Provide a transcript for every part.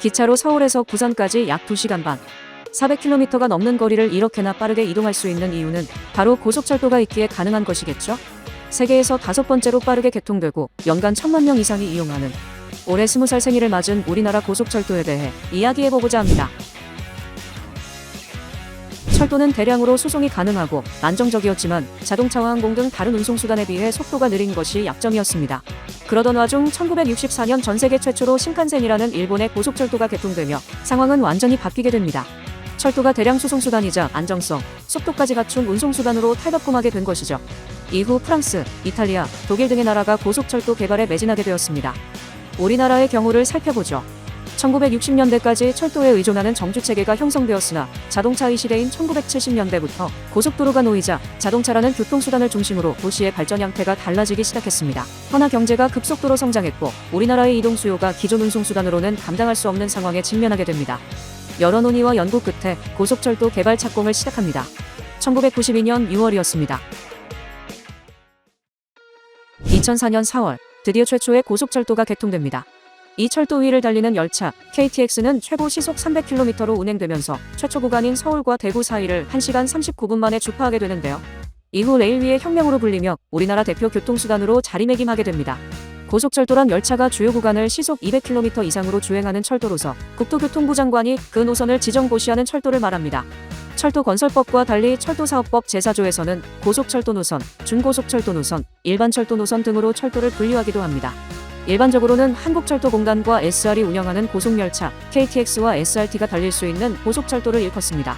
기차로 서울에서 부산까지 약 2시간 반. 400km가 넘는 거리를 이렇게나 빠르게 이동할 수 있는 이유는 바로 고속철도가 있기에 가능한 것이겠죠? 세계에서 다섯 번째로 빠르게 개통되고 연간 천만 명 이상이 이용하는 올해 20살 생일을 맞은 우리나라 고속철도에 대해 이야기해보고자 합니다. 철도는 대량으로 수송이 가능하고 안정적이었지만 자동차와 항공 등 다른 운송수단에 비해 속도가 느린 것이 약점이었습니다. 그러던 와중 1964년 전 세계 최초로 신칸센이라는 일본의 고속철도가 개통되며 상황은 완전히 바뀌게 됩니다. 철도가 대량 수송수단이자 안정성, 속도까지 갖춘 운송수단으로 탈바꿈하게 된 것이죠. 이후 프랑스, 이탈리아, 독일 등의 나라가 고속철도 개발에 매진하게 되었습니다. 우리나라의 경우를 살펴보죠. 1960년대까지 철도에 의존하는 정주 체계가 형성되었으나 자동차의 시대인 1970년대부터 고속도로가 놓이자 자동차라는 교통수단을 중심으로 도시의 발전 형태가 달라지기 시작했습니다. 헌화 경제가 급속도로 성장했고 우리나라의 이동 수요가 기존 운송수단으로는 감당할 수 없는 상황에 직면하게 됩니다. 여러 논의와 연구 끝에 고속철도 개발 착공을 시작합니다. 1992년 6월이었습니다. 2004년 4월 드디어 최초의 고속철도가 개통됩니다. 이 철도 위를 달리는 열차 KTX는 최고 시속 300km로 운행되면서 최초 구간인 서울과 대구 사이를 1시간 39분 만에 주파하게 되는데요. 이후 레일위의 혁명으로 불리며 우리나라 대표 교통수단으로 자리매김하게 됩니다. 고속철도란 열차가 주요 구간을 시속 200km 이상으로 주행하는 철도로서 국토교통부 장관이 그 노선을 지정고시하는 철도를 말합니다. 철도건설법과 달리 철도사업법 제4조에서는 고속철도 노선, 준고속철도 노선, 일반철도 노선 등으로 철도를 분류하기도 합니다. 일반적으로는 한국철도공단과 SR이 운영하는 고속열차 KTX와 SRT가 달릴 수 있는 고속철도를 일컫습니다.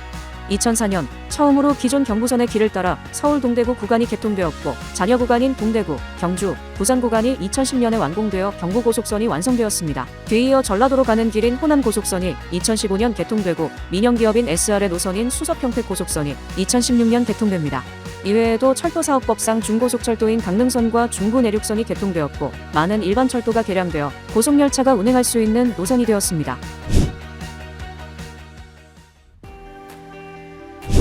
2004년 처음으로 기존 경부선의 길을 따라 서울 동대구 구간이 개통되었고 잔여 구간인 동대구, 경주, 부산 구간이 2010년에 완공되어 경부고속선이 완성되었습니다. 뒤이어 전라도로 가는 길인 호남고속선이 2015년 개통되고 민영기업인 SR의 노선인 수서평택 고속선이 2016년 개통됩니다. 이외에도 철도사업법상 중고속철도인 강릉선과 중부내륙선이 개통되었고 많은 일반 철도가 개량되어 고속열차가 운행할 수 있는 노선이 되었습니다.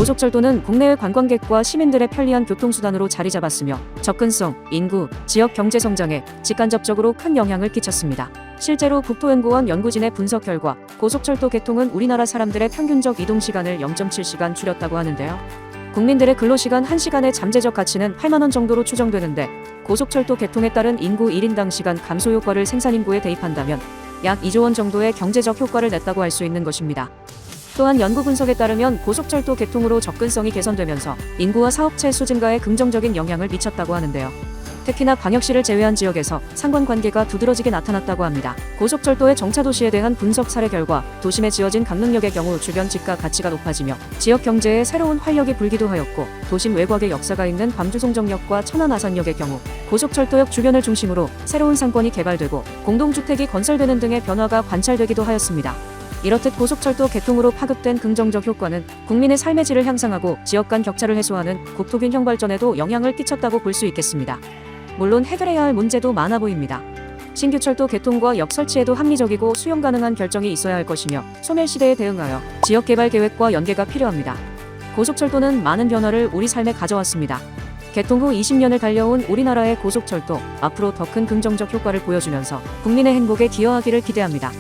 고속철도는 국내외 관광객과 시민들의 편리한 교통수단으로 자리 잡았으며 접근성, 인구, 지역 경제 성장에 직간접적으로 큰 영향을 끼쳤습니다. 실제로 국토연구원 연구진의 분석 결과 고속철도 개통은 우리나라 사람들의 평균적 이동 시간을 0.7시간 줄였다고 하는데요. 국민들의 근로시간 1시간의 잠재적 가치는 8만원 정도로 추정되는데 고속철도 개통에 따른 인구 1인당 시간 감소 효과를 생산인구에 대입한다면 약 2조 원 정도의 경제적 효과를 냈다고 할 수 있는 것입니다. 또한 연구 분석에 따르면 고속철도 개통으로 접근성이 개선되면서 인구와 사업체 수 증가에 긍정적인 영향을 미쳤다고 하는데요. 특히나 광역시를 제외한 지역에서 상관관계가 두드러지게 나타났다고 합니다. 고속철도의 정차도시에 대한 분석 사례 결과 도심에 지어진 강릉역의 경우 주변 집가 가치가 높아지며 지역 경제에 새로운 활력이 불기도 하였고 도심 외곽의 역사가 있는 광주송정역과 천안아산역의 경우 고속철도역 주변을 중심으로 새로운 상권이 개발되고 공동주택이 건설되는 등의 변화가 관찰되기도 하였습니다. 이렇듯 고속철도 개통으로 파급된 긍정적 효과는 국민의 삶의 질을 향상하고 지역 간 격차를 해소하는 국토균형 발전에도 영향을 끼쳤다고 볼 수 있겠습니다. 물론 해결해야 할 문제도 많아 보입니다. 신규 철도 개통과 역 설치에도 합리적이고 수용 가능한 결정이 있어야 할 것이며 소멸 시대에 대응하여 지역 개발 계획과 연계가 필요합니다. 고속철도는 많은 변화를 우리 삶에 가져왔습니다. 개통 후 20년을 달려온 우리나라의 고속철도 앞으로 더 큰 긍정적 효과를 보여주면서 국민의 행복에 기여하기를 기대합니다.